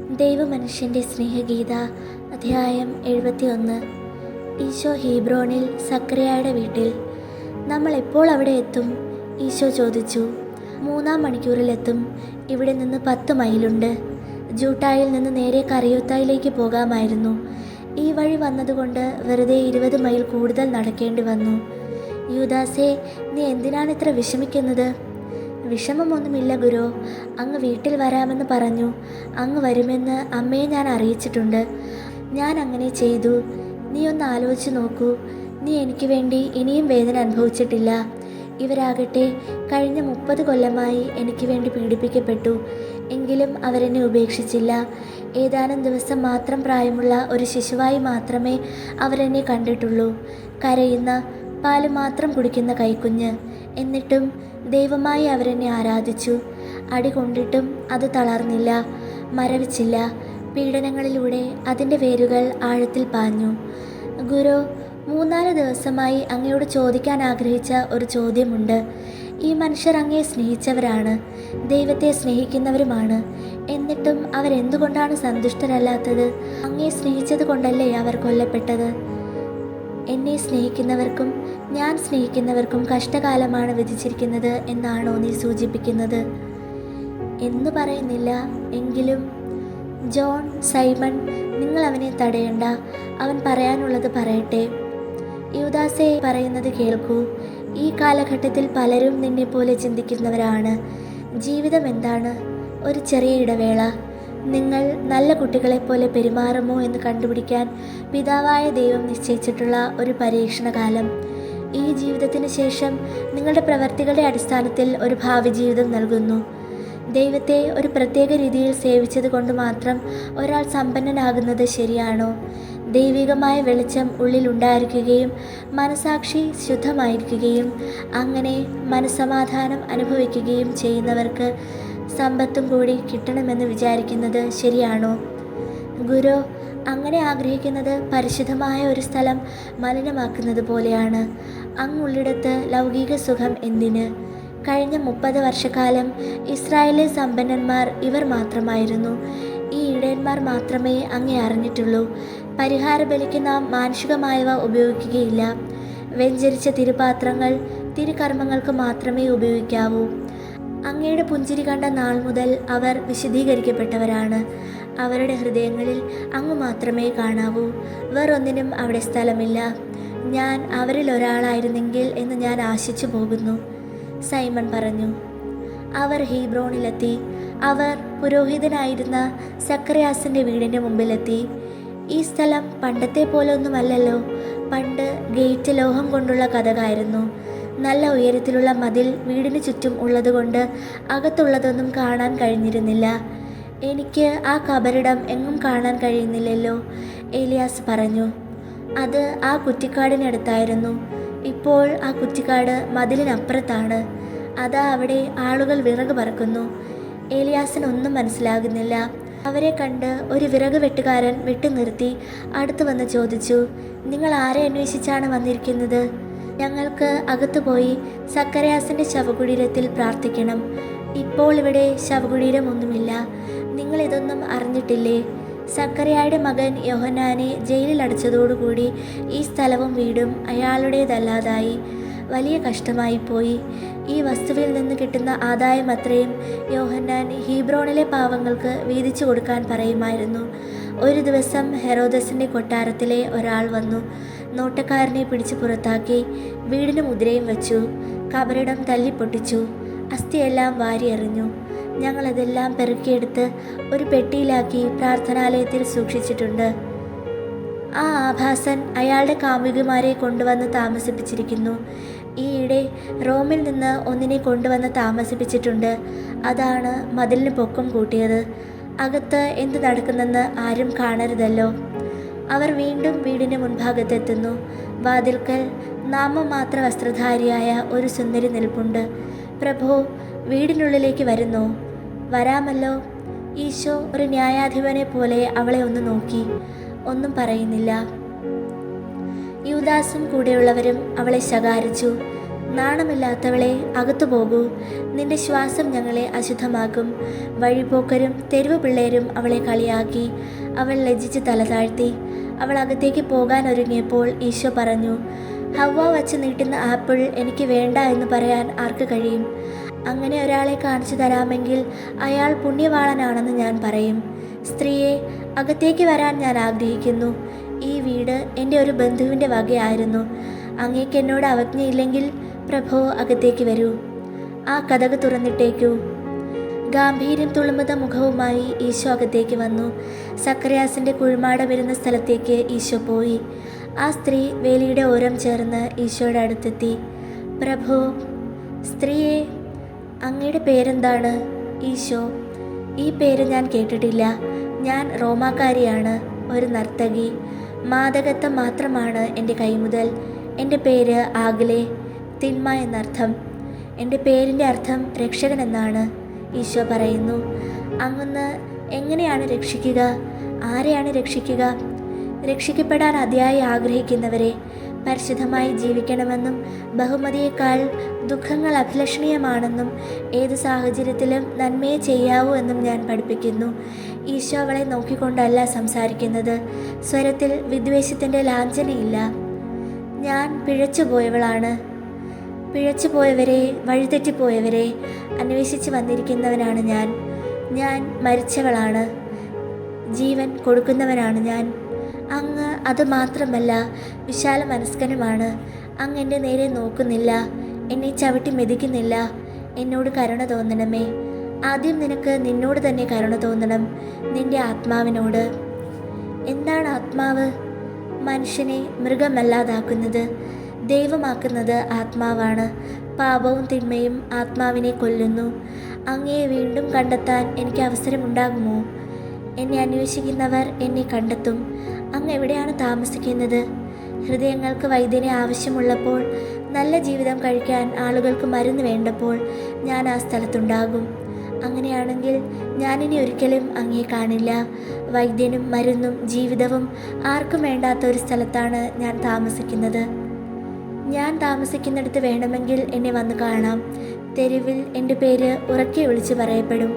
ദൈവമനുഷ്യന്റെ സ്നേഹഗീത അധ്യായം എഴുപത്തിയൊന്ന്. ഈശോ ഹീബ്രോണിൽ സക്രിയയുടെ വീട്ടിൽ നമ്മൾ എപ്പോൾ അവിടെ എത്തും? ഈശോ ചോദിച്ചു. മൂന്നാം മണിക്കൂറിലെത്തും ഇവിടെ നിന്ന് പത്ത് മൈലുണ്ട്. ജൂട്ടായിൽ നിന്ന് നേരെ കറിയോത്തായിലേക്ക് പോകാമായിരുന്നു. ഈ വഴി വന്നതുകൊണ്ട് വെറുതെ ഇരുപത് മൈൽ കൂടുതൽ നടക്കേണ്ടി വന്നു. യൂദാസേ നീ എന്തിനാണ് ഇത്ര വിഷമിക്കുന്നത്? വിഷമമൊന്നുമില്ല ഗുരു. അങ്ങ് വീട്ടിൽ വരാമെന്ന് പറഞ്ഞു. അങ്ങ് വരുമെന്ന് അമ്മയെ ഞാൻ അറിയിച്ചിട്ടുണ്ട്. ഞാൻ അങ്ങനെ ചെയ്തു. നീ ഒന്ന് ആലോചിച്ച് നോക്കൂ. നീ എനിക്ക് വേണ്ടി ഇനിയും വേദന അനുഭവിച്ചിട്ടില്ല. ഇവരാകട്ടെ കഴിഞ്ഞ മുപ്പത് കൊല്ലമായി എനിക്ക് വേണ്ടി പീഡിപ്പിക്കപ്പെട്ടു. എങ്കിലും അവരെന്നെ ഉപേക്ഷിച്ചില്ല. ഏതാനും ദിവസം മാത്രം പ്രായമുള്ള ഒരു ശിശുവായി മാത്രമേ അവരെന്നെ കണ്ടിട്ടുള്ളൂ. കരയുന്ന പാൽ മാത്രം കുടിക്കുന്ന കൈക്കുഞ്ഞ്. എന്നിട്ടും ദൈവമായി അവരെന്നെ ആരാധിച്ചു. അടി കൊണ്ടിട്ടും അത് തളർന്നില്ല മരവിച്ചില്ല. പീഡനങ്ങളിലൂടെ അതിന്റെ വേരുകൾ ആഴത്തിൽ പാഞ്ഞു. ഗുരു മൂന്നാൽ ദിവസമായി അങ്ങയോട് ചോദിക്കാൻ ആഗ്രഹിച്ച ഒരു ചോദ്യമുണ്ട്. ഈ മനുഷ്യർ അങ്ങയെ സ്നേഹിച്ചവരാണ് ദൈവത്തെ സ്നേഹിക്കുന്നവരുമാണ്. എന്നിട്ടും അവരെന്തുകൊണ്ടാണ് സന്തുഷ്ടരല്ലാത്തത്? അങ്ങയെ സ്നേഹിച്ചത് കൊണ്ടല്ലേ അവർ കൊല്ലപ്പെട്ടത്? എന്നെ സ്നേഹിക്കുന്നവർക്കും ഞാൻ സ്നേഹിക്കുന്നവർക്കും കഷ്ടകാലമാണ് വിധിച്ചിരിക്കുന്നത് എന്നാണോ നീ സൂചിപ്പിക്കുന്നത്? എന്ന് പറയുന്നില്ല. എങ്കിലും ജോൺ സൈമൺ നിങ്ങൾ അവനെ തടയണ്ട. അവൻ പറയാനുള്ളത് പറയട്ടെ. യുദാസെ പറയുന്നത് കേൾക്കൂ. ഈ കാലഘട്ടത്തിൽ പലരും നിന്നെപ്പോലെ ചിന്തിക്കുന്നവരാണ്. ജീവിതം എന്താണ്? ഒരു ചെറിയ ഇടവേള. നിങ്ങൾ നല്ല കുട്ടികളെപ്പോലെ പെരുമാറുമോ എന്ന് കണ്ടുപിടിക്കാൻ പിതാവായ ദൈവം നിശ്ചയിച്ചിട്ടുള്ള ഒരു പരീക്ഷണകാലം. ഈ ജീവിതത്തിന് ശേഷം നിങ്ങളുടെ പ്രവർത്തികളുടെ അടിസ്ഥാനത്തിൽ ഒരു ഭാവി ജീവിതം നൽകുന്നു. ദൈവത്തെ ഒരു പ്രത്യേക രീതിയിൽ സേവിച്ചത് കൊണ്ട് മാത്രം ഒരാൾ സമ്പന്നനാകുന്നത് ശരിയാണോ? ദൈവികമായ വെളിച്ചം ഉള്ളിൽ ഉണ്ടായിരിക്കുകയും മനസാക്ഷി ശുദ്ധമായിരിക്കുകയും അങ്ങനെ മനസ്സമാധാനം അനുഭവിക്കുകയും ചെയ്യുന്നവർക്ക് സമ്പത്തും കൂടി കിട്ടണമെന്ന് വിചാരിക്കുന്നത് ശരിയാണോ? ഗുരു അങ്ങനെ ആഗ്രഹിക്കുന്നത് പരിശുദ്ധമായ ഒരു സ്ഥലം മലിനമാക്കുന്നത് പോലെയാണ്. അങ്ങുള്ളിടത്ത് ലൗകിക സുഖം എന്തിന്? കഴിഞ്ഞ മുപ്പത് വർഷക്കാലം ഇസ്രായേലിലെ സമ്പന്നന്മാർ ഇവർ മാത്രമായിരുന്നു. ഈ ഇടയന്മാർ മാത്രമേ അങ്ങേ അറിഞ്ഞിട്ടുള്ളൂ. പരിഹാര ബലിക്ക് നാം മാനുഷികമായവ ഉപയോഗിക്കുകയില്ല. വെഞ്ചരിച്ച തിരുപാത്രങ്ങൾ തിരുകർമ്മങ്ങൾക്ക് മാത്രമേ ഉപയോഗിക്കാവൂ. അങ്ങയുടെ പുഞ്ചിരി കണ്ട നാൾ മുതൽ അവർ വിശദീകരിക്കപ്പെട്ടവരാണ്. അവരുടെ ഹൃദയങ്ങളിൽ അങ്ങ് മാത്രമേ കാണാവൂ. വേറൊന്നിനും അവിടെ സ്ഥലമില്ല. ഞാൻ അവരിൽ ഒരാളായിരുന്നെങ്കിൽ എന്ന് ഞാൻ ആശിച്ചു പോകുന്നു. സൈമൺ പറഞ്ഞു അവർ ഹീബ്രോണിലെത്തി. അവർ പുരോഹിതനായിരുന്ന സക്രയാസിന്റെ വീടിന്റെ മുമ്പിലെത്തി. ഈ സ്ഥലം പണ്ടത്തെ പോലെ ഒന്നുമല്ലല്ലോ പണ്ട് ഗേറ്റ് ലോഹം കൊണ്ടുള്ള കഥകായിരുന്നു. നല്ല ഉയരത്തിലുള്ള മതിൽ വീടിന് ചുറ്റും ഉള്ളതുകൊണ്ട് അകത്തുള്ളതൊന്നും കാണാൻ കഴിഞ്ഞിരുന്നില്ല. എനിക്ക് ആ കബറിടം എങ്ങും കാണാൻ കഴിയുന്നില്ലല്ലോ ഏലിയാസ് പറഞ്ഞു. അത് ആ കുറ്റിക്കാടിനടുത്തായിരുന്നു. ഇപ്പോൾ ആ കുറ്റിക്കാട് മതിലിനപ്പുറത്താണ്. അതാ അവിടെ ആളുകൾ വിറക് പറക്കുന്നു. ഏലിയാസിന് ഒന്നും മനസ്സിലാകുന്നില്ല. അവരെ കണ്ട് ഒരു വിറക് വെട്ടുകാരൻ വെട്ടി നിർത്തി അടുത്തു വന്ന് ചോദിച്ചു നിങ്ങൾ ആരെ അന്വേഷിച്ചാണ് വന്നിരിക്കുന്നത്? ഞങ്ങൾക്ക് അകത്തു പോയി സക്കരയാസിന്റെ ശവകുടീരത്തിൽ പ്രാർത്ഥിക്കണം. ഇപ്പോൾ ഇവിടെ ശവകുടീരമൊന്നുമില്ല നിങ്ങൾ ഇതൊന്നും അറിഞ്ഞിട്ടില്ലേ? സക്കരയായുടെ മകൻ യോഹനാനെ ജയിലിൽ അടച്ചതോടുകൂടി ഈ സ്ഥലവും വീടും അയാളുടേതല്ലാതായി. വലിയ കഷ്ടമായി പോയി. ഈ വസ്തുവിൽ നിന്ന് കിട്ടുന്ന ആദായം അത്രയും യോഹന്നാൻ ഹീബ്രോണിലെ പാവങ്ങൾക്ക് വീതിച്ചു കൊടുക്കാൻ പറയുമായിരുന്നു. ഒരു ദിവസം ഹെറോദസിന്റെ കൊട്ടാരത്തിലെ ഒരാൾ വന്നു. നോട്ടക്കാരനെ പിടിച്ചു പുറത്താക്കി വീടിന് മുദ്രയും വച്ചു. കബറിടം തല്ലിപ്പൊട്ടിച്ചു. അസ്ഥിയെല്ലാം വാരിയെറിഞ്ഞു. ഞങ്ങളതെല്ലാം പെറുക്കിയെടുത്ത് ഒരു പെട്ടിയിലാക്കി പ്രാർത്ഥനാലയത്തിൽ സൂക്ഷിച്ചിട്ടുണ്ട്. ആ ആഭാസൻ അയാളുടെ കാമുകിമാരെ കൊണ്ടുവന്ന് താമസിപ്പിച്ചിരിക്കുന്നു. ഈയിടെ റോമിൽ നിന്ന് ഒന്നിനെ കൊണ്ടുവന്ന് താമസിപ്പിച്ചിട്ടുണ്ട്. അതാണ് മതിലിന് പൊക്കം കൂട്ടിയത്. അകത്ത് എന്ത് നടക്കുന്നെന്ന് ആരും കാണരുതല്ലോ. അവർ വീണ്ടും വീടിന് മുൻഭാഗത്തെത്തുന്നു വാതിൽക്കൽ നാമമാത്ര വസ്ത്രധാരിയായ ഒരു സുന്ദരി നിൽപ്പുണ്ട്. പ്രഭു വീടിനുള്ളിലേക്ക് വരുന്നു. വരാമല്ലോ. ഈശോ ഒരു ന്യായാധിപനെ പോലെ അവളെ ഒന്ന് നോക്കി. ഒന്നും പറയുന്നില്ല. യൂദാസും കൂടെയുള്ളവരും അവളെ ശകാരിച്ചു. നാണമില്ലാത്തവളെ അകത്തു പോകൂ. നിന്റെ ശ്വാസം ഞങ്ങളെ അശുദ്ധമാക്കും. വഴിപോക്കരും തെരുവ് പിള്ളേരും അവളെ കളിയാക്കി. അവൾ ലജ്ജിച്ച് തല താഴ്ത്തി. അവൾ അകത്തേക്ക് പോകാൻ ഒരുങ്ങിയപ്പോൾ ഈശോ പറഞ്ഞു ഹവ വച്ച് നീട്ടുന്ന ആപ്പിൾ എനിക്ക് വേണ്ട എന്ന് പറയാൻ ആർക്ക് കഴിയും? അങ്ങനെ ഒരാളെ കാണിച്ചു തരാമെങ്കിൽ അയാൾ പുണ്യവാളനാണെന്ന് ഞാൻ പറയും. സ്ത്രീയെ അകത്തേക്ക് വരാൻ ഞാൻ ആഗ്രഹിക്കുന്നു. ഈ വീട് എന്റെ ഒരു ബന്ധുവിന്റെ വകയായിരുന്നു. അങ്ങേക്ക് എന്നോട് അവജ്ഞയില്ലെങ്കിൽ പ്രഭോ അകത്തേക്ക് വരൂ. ആ കഥക് തുറന്നിട്ടേക്കൂ. ഗാംഭീര്യം തുളുമ്പുന്ന മുഖവുമായി ഈശോ അകത്തേക്ക് വന്നു. സക്രയാസിന്റെ കുഴിമാട വരുന്ന സ്ഥലത്തേക്ക് ഈശോ പോയി. ആ സ്ത്രീ വേലിയുടെ ഓരം ചേർന്ന് ഈശോയുടെ അടുത്തെത്തി. പ്രഭോ സ്ത്രീയെ അങ്ങയുടെ പേരെന്താണ്? ഈശോ ഈ പേര് ഞാൻ കേട്ടിട്ടില്ല. ഞാൻ റോമാക്കാരിയാണ് ഒരു നർത്തകി. മാതകത്വം മാത്രമാണ് എന്റെ കൈമുതൽ. എന്റെ പേര് ആഗ്ലെ. തിന്മ എന്നർത്ഥം. എന്റെ പേരിന്റെ അർത്ഥം രക്ഷകൻ എന്നാണ്. ഈശോ പറയുന്നു അങ്ങന്ന് എങ്ങനെയാണ് രക്ഷിക്കുക? ആരെയാണ് രക്ഷിക്കുക? രക്ഷിക്കപ്പെടാൻ അതിയായി ആഗ്രഹിക്കുന്നവരെ പരിശുദ്ധമായി ജീവിക്കണമെന്നും ബഹുമതിയേക്കാൾ ദുഃഖങ്ങൾ അഭിലഷണീയമാണെന്നും ഏത് സാഹചര്യത്തിലും നന്മയെ ചെയ്യാവൂ എന്നും ഞാൻ പഠിപ്പിക്കുന്നു. ഈശോ അവളെ നോക്കിക്കൊണ്ടല്ല സംസാരിക്കുന്നത്. സ്വരത്തിൽ വിദ്വേഷത്തിന്റെ ലാഞ്ചനയില്ല. ഞാൻ പിഴച്ചുപോയവളാണ്. പിഴച്ചുപോയവരെ വഴിതെറ്റിപ്പോയവരെ അന്വേഷിച്ച് വന്നിരിക്കുന്നവനാണ് ഞാൻ. ഞാൻ മരിച്ചവളാണ്. ജീവൻ കൊടുക്കുന്നവനാണ് ഞാൻ. അങ്ങ് അത് മാത്രമല്ല വിശാല മനസ്കനുമാണ്. അങ്ങ് എന്റെ നേരെ നോക്കുന്നില്ല എന്നെ ചവിട്ടി മെതിക്കുന്നില്ല. എന്നോട് കരുണ തോന്നണമേ. ആദ്യം നിനക്ക് നിന്നോട് തന്നെ കരുണ തോന്നണം നിന്റെ ആത്മാവിനോട്. എന്താണ് ആത്മാവ്? മനുഷ്യനെ മൃഗമല്ലാതാക്കുന്നത്. ദൈവമാക്കുന്നത് ആത്മാവാണ്. പാപവും തിന്മയും ആത്മാവിനെ കൊല്ലുന്നു. അങ്ങയെ വീണ്ടും കണ്ടെത്താൻ എനിക്ക് അവസരമുണ്ടാകുമോ? എന്നെ അന്വേഷിക്കുന്നവർ എന്നെ കണ്ടെത്തും. അങ്ങ് എവിടെയാണ് താമസിക്കുന്നത്? ഹൃദയങ്ങൾക്ക് വൈദ്യനെ ആവശ്യമുള്ളപ്പോൾ നല്ല ജീവിതം കഴിക്കാൻ ആളുകൾക്ക് മരുന്ന് വേണ്ടപ്പോൾ ഞാൻ ആ സ്ഥലത്തുണ്ടാകും. അങ്ങനെയാണെങ്കിൽ ഞാനിനി ഒരിക്കലും അങ്ങേ കാണില്ല. വൈദ്യനും മരുന്നും ജീവിതവും ആർക്കും വേണ്ടാത്ത ഒരു സ്ഥലത്താണ് ഞാൻ താമസിക്കുന്നത്. ഞാൻ താമസിക്കുന്നിടത്ത് വേണമെങ്കിൽ എന്നെ വന്നു കാണാം. തെരുവിൽ എന്റെ പേര് ഉറക്കെ വിളിച്ചു പറയപ്പെടും.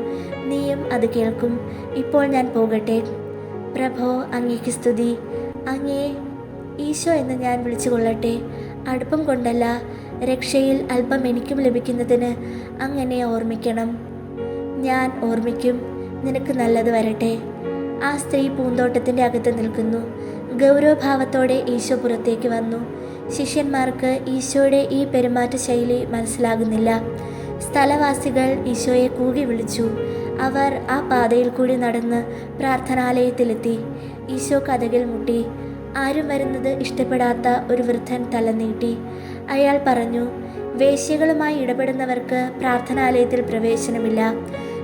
നീയും അത് കേൾക്കും. ഇപ്പോൾ ഞാൻ പോകട്ടെ. പ്രഭോ അങ്ങേക്ക് സ്തുതി. അങ്ങേ ഈശോ എന്ന് ഞാൻ വിളിച്ചു കൊള്ളട്ടെ അടുപ്പം കൊണ്ടല്ല രക്ഷയിൽ അല്പം എനിക്കും ലഭിക്കുന്നതിന് അങ്ങനെ ഓർമ്മിക്കണം. ഞാൻ ഓർമ്മിക്കും. നിനക്ക് നല്ലത് വരട്ടെ. ആ സ്ത്രീ പൂന്തോട്ടത്തിന്റെ അകത്ത് നിൽക്കുന്നു. ഗൗരവഭാവത്തോടെ ഈശോ പുറത്തേക്ക് വന്നു. ശിഷ്യന്മാർക്ക് ഈശോയുടെ ഈ പെരുമാറ്റ ശൈലി മനസ്സിലാകുന്നില്ല. സ്ഥലവാസികൾ ഈശോയെ കൂകി വിളിച്ചു. അവർ ആ പാതയിൽ കൂടി നടന്ന് പ്രാർത്ഥനാലയത്തിലെത്തി. ഈശോ കഥകിൽ മുട്ടി. ആരും വരുന്നത് ഇഷ്ടപ്പെടാത്ത ഒരു വൃദ്ധൻ തല നീട്ടി. അയാൾ പറഞ്ഞു വേശ്യകളുമായി ഇടപെടുന്നവർക്ക് പ്രാർത്ഥനാലയത്തിൽ പ്രവേശനമില്ല.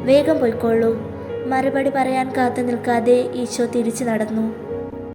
വേഗം പോയിക്കോളൂ മറുപടി പറയാൻ കാത്തു നിൽക്കാതെ ഈശോ തിരിച്ചു നടന്നു.